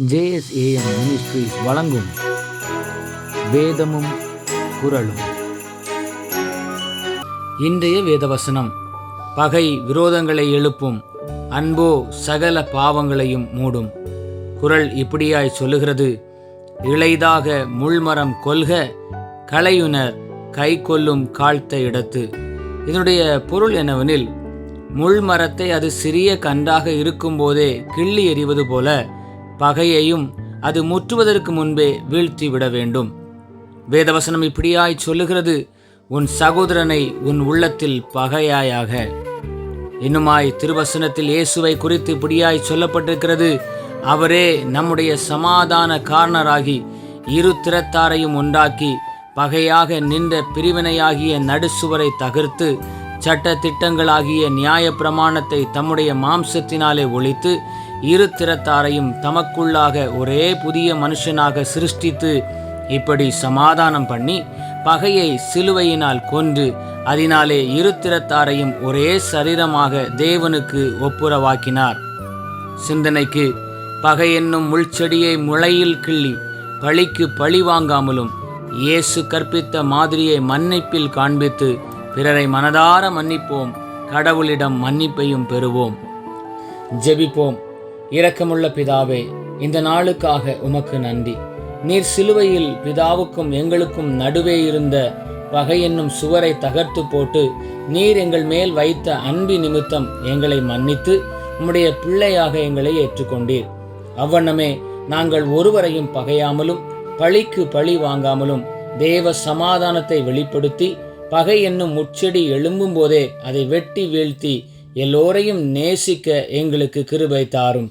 JSAM ministries வழங்கும் வேதமும் குரலும் இன்றைய வேதவசனம் பகை விரோதங்களை எழுப்பும் அன்போ சகல பாவங்களையும் மூடும். குரல் இப்படியாய் சொல்லுகிறது இளைதாக முள்மரம் கொல்க கலையுனர் கை கொல்லும் காழ்த்த இடத்து. இதனுடைய பொருள் என்னவெனில் முள் மரத்தை அது சிறிய கன்றாக இருக்கும்போதே கிள்ளி எறிவது போல பகையையும் அது முற்றுவதற்கு முன்பே வீழ்த்தி விட வேண்டும் வேதவசனம் இப்படியாய் சொல்லுகிறது உன் சகோதரனை உன் உள்ளத்தில் பகையாயாக. இன்னுமாய் திருவசனத்தில் இயேசுவை குறித்து இப்படியாய் சொல்லப்பட்டிருக்கிறது அவரே நம்முடைய சமாதான காரணராகி இரு திறத்தாரையும் உண்டாக்கி பகையாக நின்ற பிரிவினையாகிய நடுசுவரை தகர்த்து சட்ட திட்டங்களாகிய நியாய பிரமாணத்தை தம்முடைய மாம்சத்தினாலே ஒழித்து இரு திறத்தாரையும் தமக்குள்ளாக ஒரே புதிய மனுஷனாக சிருஷ்டித்து இப்படி சமாதானம் பண்ணி பகையை சிலுவையினால் கொன்று அதனாலே இரு திறத்தாரையும் ஒரே சரீரமாக தேவனுக்கு ஒப்புரவாக்கினார். சிந்தனைக்கு பகை என்னும் முள்செடியை முளையில் கிள்ளி பழிக்கு பழி வாங்காமலும் இயேசு கற்பித்த மாதிரியை மன்னிப்பில் காண்பித்து பிறரை மனதார மன்னிப்போம் கடவுளிடம் மன்னிப்பையும் பெறுவோம். ஜெபிப்போம். இரக்கமுள்ள பிதாவே இந்த நாளுக்காக உமக்கு நன்றி. நீர் சிலுவையில் பிதாவுக்கும் எங்களுக்கும் நடுவே இருந்த பகை என்னும் சுவரை தகர்த்து போட்டு நீர் எங்கள் மேல் வைத்த அன்பி நிமித்தம் எங்களை மன்னித்து உம்முடைய பிள்ளையாக எங்களை ஏற்றுக்கொண்டீர். அவ்வண்ணமே நாங்கள் ஒருவரையும் பகையாமலும் பழிக்கு பழி வாங்காமலும் தேவ சமாதானத்தை வெளிப்படுத்தி பகை என்னும் முச்செடி எழும்பும் போதே அதை வெட்டி வீழ்த்தி எல்லோரையும் நேசிக்க எங்களுக்கு கிருபை தாரும்.